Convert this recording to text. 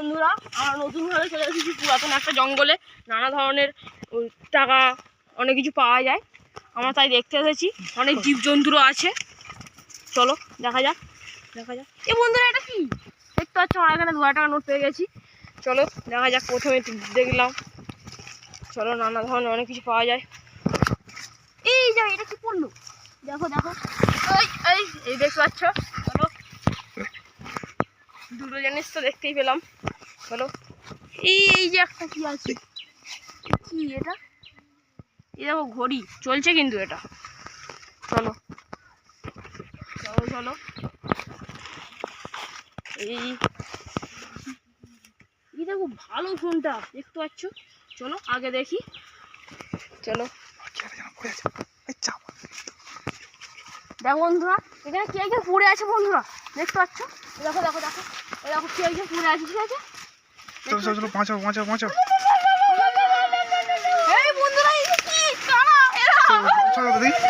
বন্ধুরা, আমরা নতুনভাবে চলে এসেছি পুরাতন একটা জঙ্গলে। নানা ধরনের টাকা, অনেক কিছু পাওয়া যায়। আমরা তাই দেখতে এসেছি। অনেক জীবজন্তুরও আছে। চলো, দেখা যাক দেখা যাক। এ বন্ধুরা, এটা কি? দেখতে পাচ্ছ, আমরা এখানে দু হাজার টাকা নোট পেয়ে গেছি। চলো, দেখা যাক, প্রথমে দেখলাম। চলো, নানা ধরনের অনেক কিছু পাওয়া যায়। এই যা, এটা কি পড়ল? দেখো দেখো। এই এই দেখতে পাচ্ছ। দুটো জিনিস তো দেখতেই পেলাম। চলো। এই যে একটা কি আছে? কি এটা? এই দেখো ঘড়ি। চলছে কিন্তু এটা। চলো। চলো চলো। এই। এই দেখো ভালো ফোনটা, দেখতে পাচ্ছ? চলো, আগে দেখি। চলো। দেখো বন্ধুরা এখানে কে কে পড়ে আছে বন্ধুরা? দেখতে পাচ্ছ? দেখো দেখো দেখো দেখো কে কে পড়ে আছে ঠিক আছে? চলো চলো চলো পাঁচাও পাঁচাও পাঁচাও এই বন্ধুরা এই কি? কারা এরা। চলো দিদি।